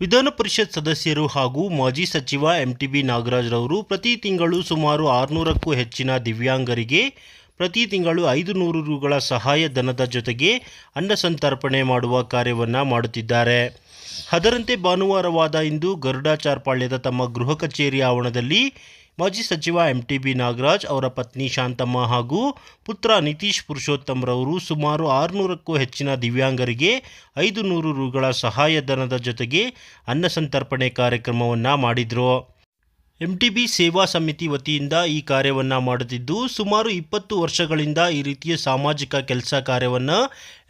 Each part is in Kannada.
ವಿಧಾನ ಪರಿಷತ್ ಸದಸ್ಯರು ಹಾಗೂ ಮಾಜಿ ಸಚಿವ ಎಂಟಿಬಿ ನಾಗರಾಜ್ರವರು ಪ್ರತಿ ತಿಂಗಳು ಸುಮಾರು ಆರುನೂರಕ್ಕೂ ಹೆಚ್ಚಿನ ದಿವ್ಯಾಂಗರಿಗೆ ಪ್ರತಿ ತಿಂಗಳು ಐದು ನೂರು ರುಗಳ ಸಹಾಯಧನದ ಜೊತೆಗೆ ಅನ್ನ ಸಂತರ್ಪಣೆ ಮಾಡುವ ಕಾರ್ಯವನ್ನು ಮಾಡುತ್ತಿದ್ದಾರೆ. ಅದರಂತೆ ಭಾನುವಾರವಾದ ಇಂದು ಗರುಡಾಚಾರ್ಪಾಳ್ಯದ ತಮ್ಮ ಗೃಹ ಕಚೇರಿ ಆವರಣದಲ್ಲಿ ಮಾಜಿ ಸಚಿವ ಎಂಟಿಬಿ ನಾಗರಾಜ್, ಅವರ ಪತ್ನಿ ಶಾಂತಮ್ಮ ಹಾಗೂ ಪುತ್ರ ನಿತೀಶ್ ಪುರುಷೋತ್ತಮ್ರವರು ಸುಮಾರು ಆರುನೂರಕ್ಕೂ ಹೆಚ್ಚಿನ ದಿವ್ಯಾಂಗರಿಗೆ ಐದು ನೂರು ರುಗಳ ಸಹಾಯಧನದ ಜೊತೆಗೆ ಅನ್ನ ಸಂತರ್ಪಣೆ ಕಾರ್ಯಕ್ರಮವನ್ನು ಮಾಡಿದರು. ಎಂಟಿಬಿ ಸೇವಾ ಸಮಿತಿ ವತಿಯಿಂದ ಈ ಕಾರ್ಯವನ್ನು ಮಾಡುತ್ತಿದ್ದು ಸುಮಾರು ಇಪ್ಪತ್ತು ವರ್ಷಗಳಿಂದ ಈ ರೀತಿಯ ಸಾಮಾಜಿಕ ಕೆಲಸ ಕಾರ್ಯವನ್ನು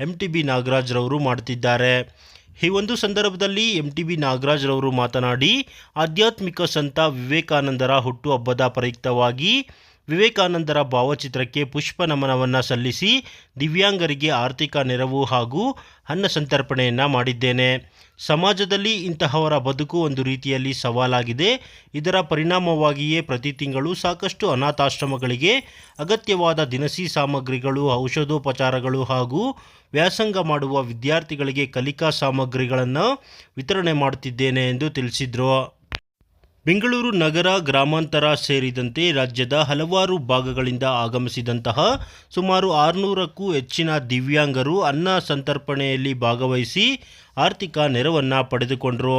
ಎಂ ಟಿ ಬಿ ನಾಗರಾಜ್ರವರು ಮಾಡುತ್ತಿದ್ದಾರೆ ಈ ಒಂದು ಸಂದರ್ಭದಲ್ಲಿ ಎಂ ಟಿ ಬಿ ನಾಗರಾಜ್ರವರು ಮಾತನಾಡಿ ಆಧ್ಯಾತ್ಮಿಕ ಸಂತ ವಿವೇಕಾನಂದರ ಹುಟ್ಟುಹಬ್ಬದ ಪ್ರಯುಕ್ತವಾಗಿ ವಿವೇಕಾನಂದರ ಭಾವಚಿತ್ರಕ್ಕೆ ಪುಷ್ಪ ನಮನವನ್ನು ಸಲ್ಲಿಸಿ ದಿವ್ಯಾಂಗರಿಗೆ ಆರ್ಥಿಕ ನೆರವು ಹಾಗೂ ಅನ್ನ ಸಂತರ್ಪಣೆಯನ್ನು ಮಾಡಿದ್ದೇನೆ. ಸಮಾಜದಲ್ಲಿ ಇಂತಹವರ ಬದುಕು ಒಂದು ರೀತಿಯಲ್ಲಿ ಸವಾಲಾಗಿದೆ. ಇದರ ಪರಿಣಾಮವಾಗಿಯೇ ಪ್ರತಿ ತಿಂಗಳು ಸಾಕಷ್ಟು ಅನಾಥಾಶ್ರಮಗಳಿಗೆ ಅಗತ್ಯವಾದ ದಿನಸಿ ಸಾಮಗ್ರಿಗಳು, ಔಷಧೋಪಚಾರಗಳು ಹಾಗೂ ವ್ಯಾಸಂಗ ಮಾಡುವ ವಿದ್ಯಾರ್ಥಿಗಳಿಗೆ ಕಲಿಕಾ ಸಾಮಗ್ರಿಗಳನ್ನು ವಿತರಣೆ ಮಾಡುತ್ತಿದ್ದೇನೆ ಎಂದು ತಿಳಿಸಿದರು. ಬೆಂಗಳೂರು ನಗರ ಗ್ರಾಮಾಂತರ ಸೇರಿದಂತೆ ರಾಜ್ಯದ ಹಲವಾರು ಭಾಗಗಳಿಂದ ಆಗಮಿಸಿದಂತಹ ಸುಮಾರು ಆರುನೂರಕ್ಕೂ ಹೆಚ್ಚಿನ ದಿವ್ಯಾಂಗರು ಅನ್ನ ಸಂತರ್ಪಣೆಯಲ್ಲಿ ಭಾಗವಹಿಸಿ ಆರ್ಥಿಕ ನೆರವನ್ನು ಪಡೆದುಕೊಂಡರು.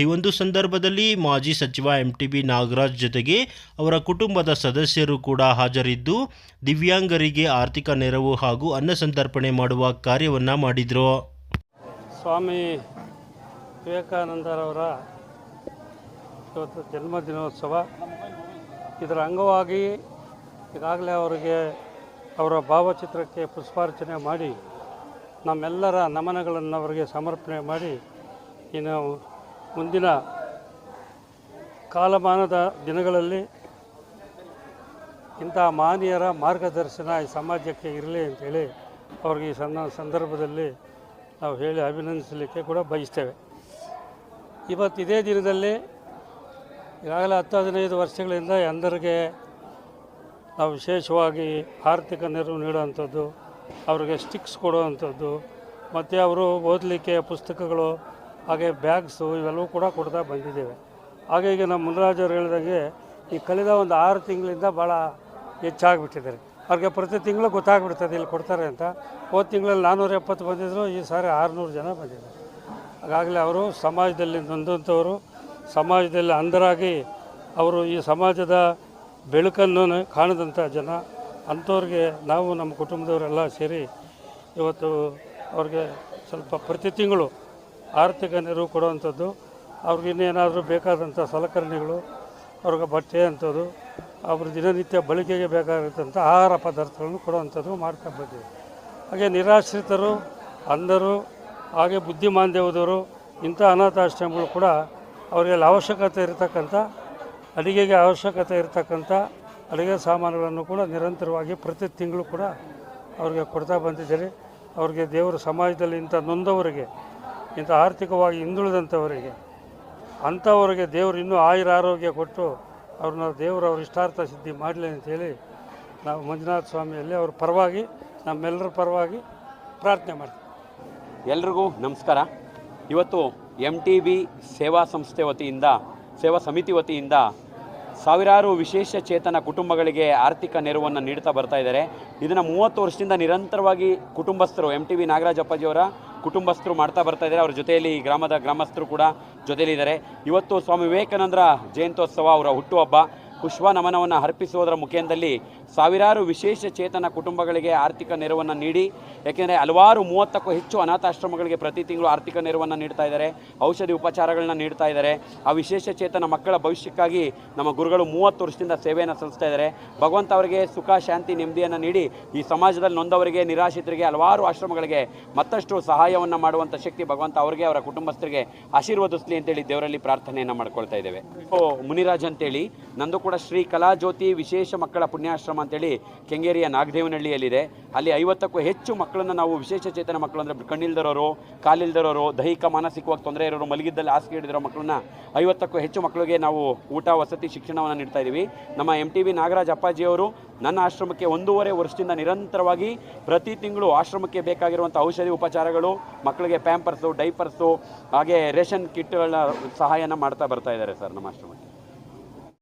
ಈ ಒಂದು ಸಂದರ್ಭದಲ್ಲಿ ಮಾಜಿ ಸಚಿವ ಎಂ ಟಿ ಬಿ ನಾಗರಾಜ್ ಜೊತೆಗೆ ಅವರ ಕುಟುಂಬದ ಸದಸ್ಯರು ಕೂಡ ಹಾಜರಿದ್ದು, ದಿವ್ಯಾಂಗರಿಗೆ ಆರ್ಥಿಕ ನೆರವು ಹಾಗೂ ಅನ್ನ ಸಂತರ್ಪಣೆ ಮಾಡುವ ಕಾರ್ಯವನ್ನು ಮಾಡಿದರು. ಸ್ವಾಮಿ ವಿವೇಕಾನಂದರವರ ಇವತ್ತು ಜನ್ಮದಿನೋತ್ಸವ ಇದರ ಅಂಗವಾಗಿ ಈಗಾಗಲೇ ಅವರಿಗೆ ಅವರ ಭಾವಚಿತ್ರಕ್ಕೆ ಪುಷ್ಪಾರ್ಚನೆ ಮಾಡಿ, ನಮ್ಮೆಲ್ಲರ ನಮನಗಳನ್ನು ಅವರಿಗೆ ಸಮರ್ಪಣೆ ಮಾಡಿ, ಇನ್ನು ಮುಂದಿನ ಕಾಲಮಾನದ ದಿನಗಳಲ್ಲಿ ಇಂಥ ಮಾನ್ಯರ ಮಾರ್ಗದರ್ಶನ ಈ ಸಮಾಜಕ್ಕೆ ಇರಲಿ ಅಂತೇಳಿ ಅವ್ರಿಗೆ ಈ ಸಣ್ಣ ಸಂದರ್ಭದಲ್ಲಿ ನಾವು ಹೇಳಿ ಅಭಿನಂದಿಸಲಿಕ್ಕೆ ಕೂಡ ಬಯಸ್ತೇವೆ. ಇವತ್ತು ಇದೇ ದಿನದಲ್ಲಿ ಈಗಾಗಲೇ ಹತ್ತು ಹದಿನೈದು ವರ್ಷಗಳಿಂದ ಎಂದರಿಗೆ ನಾವು ವಿಶೇಷವಾಗಿ ಆರ್ಥಿಕ ನೆರವು ನೀಡುವಂಥದ್ದು, ಅವರಿಗೆ ಸ್ಟಿಕ್ಸ್ ಕೊಡುವಂಥದ್ದು, ಮತ್ತು ಅವರು ಓದಲಿಕ್ಕೆ ಪುಸ್ತಕಗಳು, ಹಾಗೆ ಬ್ಯಾಗ್ಸು ಇವೆಲ್ಲವೂ ಕೂಡ ಕೊಡ್ತಾ ಬಂದಿದ್ದೇವೆ. ಹಾಗೆ ಈಗ ನಮ್ಮ ಮುನರಾಜವ್ರು ಹೇಳಿದಂಗೆ ಈ ಕಳೆದ ಒಂದು ಆರು ತಿಂಗಳಿಂದ ಭಾಳ ಹೆಚ್ಚಾಗಿಬಿಟ್ಟಿದ್ದಾರೆ. ಅವ್ರಿಗೆ ಪ್ರತಿ ತಿಂಗಳು ಗೊತ್ತಾಗ್ಬಿಡ್ತದೆ ಇಲ್ಲಿ ಕೊಡ್ತಾರೆ ಅಂತ. ಹೋದ ತಿಂಗಳಲ್ಲಿ ನಾನ್ನೂರ ಎಪ್ಪತ್ತು ಬಂದಿದ್ದರು ಈ ಸಾರಿ ಆರುನೂರು ಜನ ಬಂದಿದ್ದಾರೆ. ಹಾಗಾಗಲೇ ಅವರು ಸಮಾಜದಲ್ಲಿ ನೊಂದಂಥವರು ಸಮಾಜದಲ್ಲಿ ಅಂಧರಾಗಿ ಅವರು ಈ ಸಮಾಜದ ಬೆಳಕನ್ನು ಕಾಣದಂಥ ಜನ, ಅಂಥವ್ರಿಗೆ ನಾವು ನಮ್ಮ ಕುಟುಂಬದವರೆಲ್ಲ ಸೇರಿ ಇವತ್ತು ಅವ್ರಿಗೆ ಸ್ವಲ್ಪ ಪ್ರತಿ ತಿಂಗಳು ಆರ್ಥಿಕ ನೆರವು ಕೊಡುವಂಥದ್ದು, ಅವ್ರಿಗೆ ಇನ್ನೇನಾದರೂ ಬೇಕಾದಂಥ ಸಲಕರಣೆಗಳು, ಅವ್ರಿಗೆ ಬಟ್ಟೆ ಅಂಥದ್ದು, ಅವ್ರ ದಿನನಿತ್ಯ ಬಳಕೆಗೆ ಬೇಕಾಗಿರ್ತಂಥ ಆಹಾರ ಪದಾರ್ಥಗಳನ್ನು ಕೊಡುವಂಥದ್ದು ಮಾಡ್ತಾ ಬಂದಿದೆ ಹಾಗೆ ನಿರಾಶ್ರಿತರು, ಅಂಧರು, ಹಾಗೆ ಬುದ್ಧಿಮಾಂದ್ಯದವರು ಇಂಥ ಅನಾಥಾಶ್ರಮಗಳು ಕೂಡ ಅವರಿಗೆ ಅವಶ್ಯಕತೆ ಇರತಕ್ಕಂಥ, ಅಡುಗೆಗೆ ಅವಶ್ಯಕತೆ ಇರತಕ್ಕಂಥ ಅಡುಗೆ ಸಾಮಾನುಗಳನ್ನು ಕೂಡ ನಿರಂತರವಾಗಿ ಪ್ರತಿ ತಿಂಗಳು ಕೂಡ ಅವ್ರಿಗೆ ಕೊಡ್ತಾ ಬಂದಿದ್ದೀರಿ ಅವ್ರಿಗೆ ದೇವರು ಸಮಾಜದಲ್ಲಿ ಇಂಥ ನೊಂದವರಿಗೆ, ಇಂಥ ಆರ್ಥಿಕವಾಗಿ ಹಿಂದುಳಿದಂಥವರಿಗೆ, ಅಂಥವರಿಗೆ ದೇವರು ಇನ್ನೂ ಆಯುರ ಆರೋಗ್ಯ ಕೊಟ್ಟು ಅವ್ರನ್ನ ದೇವರು ಅವ್ರ ಇಷ್ಟಾರ್ಥ ಸಿದ್ಧಿ ಮಾಡಲಿ ಅಂತೇಳಿ ನಾವು ಮಂಜುನಾಥ ಸ್ವಾಮಿಯಲ್ಲಿ ಅವ್ರ ಪರವಾಗಿ, ನಮ್ಮೆಲ್ಲರ ಪರವಾಗಿ ಪ್ರಾರ್ಥನೆ ಮಾಡ್ತೀವಿ. ಎಲ್ರಿಗೂ ನಮಸ್ಕಾರ. ಇವತ್ತು ಎಂ ಟಿ ಬಿ ಸೇವಾ ಸಂಸ್ಥೆ ವತಿಯಿಂದ, ಸೇವಾ ಸಮಿತಿ ವತಿಯಿಂದ ಸಾವಿರಾರು ವಿಶೇಷ ಚೇತನ ಕುಟುಂಬಗಳಿಗೆ ಆರ್ಥಿಕ ನೆರವನ್ನು ನೀಡ್ತಾ ಬರ್ತಾ ಇದ್ದಾರೆ. ಇದನ್ನು ಮೂವತ್ತು ವರ್ಷದಿಂದ ನಿರಂತರವಾಗಿ ಕುಟುಂಬಸ್ಥರು ಎಂ ಟಿ ಬಿ ನಾಗರಾಜಪ್ಪಾಜಿಯವರ ಕುಟುಂಬಸ್ಥರು ಮಾಡ್ತಾ ಬರ್ತಾ ಇದ್ದಾರೆ. ಅವ್ರ ಜೊತೆಯಲ್ಲಿ ಗ್ರಾಮದ ಗ್ರಾಮಸ್ಥರು ಕೂಡ ಜೊತೆಯಲ್ಲಿದ್ದಾರೆ ಇವತ್ತು ಸ್ವಾಮಿ ವಿವೇಕಾನಂದರ ಜಯಂತ್ಯೋತ್ಸವ, ಅವರ ಹುಟ್ಟುಹಬ್ಬ, ಪುಷ್ಪ ನಮನವನ್ನು ಅರ್ಪಿಸುವುದರ ಮುಖೇನದಲ್ಲಿ ಸಾವಿರಾರು ವಿಶೇಷ ಚೇತನ ಕುಟುಂಬಗಳಿಗೆ ಆರ್ಥಿಕ ನೆರವನ್ನು ನೀಡಿ, ಯಾಕೆಂದರೆ ಹಲವಾರು ಮೂವತ್ತಕ್ಕೂ ಹೆಚ್ಚು ಅನಾಥಾಶ್ರಮಗಳಿಗೆ ಪ್ರತಿ ತಿಂಗಳು ಆರ್ಥಿಕ ನೆರವನ್ನು ನೀಡ್ತಾ ಇದ್ದಾರೆ, ಔಷಧಿ ಉಪಚಾರಗಳನ್ನ ನೀಡ್ತಾ ಇದ್ದಾರೆ. ಆ ವಿಶೇಷ ಚೇತನ ಮಕ್ಕಳ ಭವಿಷ್ಯಕ್ಕಾಗಿ ನಮ್ಮ ಗುರುಗಳು ಮೂವತ್ತು ವರ್ಷದಿಂದ ಸೇವೆಯನ್ನು ಸಲ್ಲಿಸ್ತಾ ಇದ್ದಾರೆ. ಭಗವಂತ ಅವರಿಗೆ ಸುಖ, ಶಾಂತಿ, ನೆಮ್ಮದಿಯನ್ನು ನೀಡಿ ಈ ಸಮಾಜದಲ್ಲಿ ನೊಂದವರಿಗೆ, ನಿರಾಶ್ರಿತರಿಗೆ ಹಲವಾರು ಆಶ್ರಮಗಳಿಗೆ ಮತ್ತಷ್ಟು ಸಹಾಯವನ್ನು ಮಾಡುವಂಥ ಶಕ್ತಿ ಭಗವಂತ ಅವರಿಗೆ, ಅವರ ಕುಟುಂಬಸ್ಥರಿಗೆ ಆಶೀರ್ವದಿಸಲಿ ಅಂತೇಳಿ ದೇವರಲ್ಲಿ ಪ್ರಾರ್ಥನೆಯನ್ನು ಮಾಡ್ಕೊಳ್ತಾ ಇದ್ದೇವೆ. ಮುನಿರಾಜ್ ಅಂತೇಳಿ, ನಂದು ಕೂಡ ಶ್ರೀ ಕಲಾಜ್ಯೋತಿ ವಿಶೇಷ ಮಕ್ಕಳ ಪುಣ್ಯಾಶ್ರಮ ಅಂತೇಳಿ ಕೆಂಗೇರಿಯ ನಾಗದೇವನಹಳ್ಳಿಯಲ್ಲಿದೆ. ಅಲ್ಲಿ ಐವತ್ತಕ್ಕೂ ಹೆಚ್ಚು ಮಕ್ಕಳನ್ನು ನಾವು ವಿಶೇಷ ಚೇತನ ಮಕ್ಕಳು ಅಂದರೆ ಕಣ್ಣಿಲ್ದಿರೋರು, ಕಾಲಿಲ್ದಿರೋರು, ದೈಹಿಕ ಮಾನಸಿಕವಾಗಿ ತೊಂದರೆ ಇರೋರು, ಮಲಗಿದ್ದಲ್ಲಿ ಹಾಸಿಗೆ ಹಿಡಿದಿರೋ ಮಕ್ಕಳನ್ನ ಐವತ್ತಕ್ಕೂ ಹೆಚ್ಚು ಮಕ್ಕಳಿಗೆ ನಾವು ಊಟ, ವಸತಿ, ಶಿಕ್ಷಣವನ್ನು ನೀಡ್ತಾ ಇದ್ದೀವಿ ನಮ್ಮ ಎಂ ಟಿ ವಿ ನಾಗರಾಜ್ ಅಪ್ಪಾಜಿಯವರು ನನ್ನ ಆಶ್ರಮಕ್ಕೆ ಒಂದೂವರೆ ವರ್ಷದಿಂದ ನಿರಂತರವಾಗಿ ಪ್ರತಿ ತಿಂಗಳು ಆಶ್ರಮಕ್ಕೆ ಬೇಕಾಗಿರುವಂಥ ಔಷಧಿ ಉಪಚಾರಗಳು, ಮಕ್ಕಳಿಗೆ ಪ್ಯಾಂಪರ್ಸು, ಡೈಪರ್ಸು, ಹಾಗೆ ರೇಷನ್ ಕಿಟ್ಗಳ ಸಹಾಯನ ಮಾಡ್ತಾ ಬರ್ತಾ ಇದ್ದಾರೆ ಸರ್ ನಮ್ಮ ಆಶ್ರಮಕ್ಕೆ.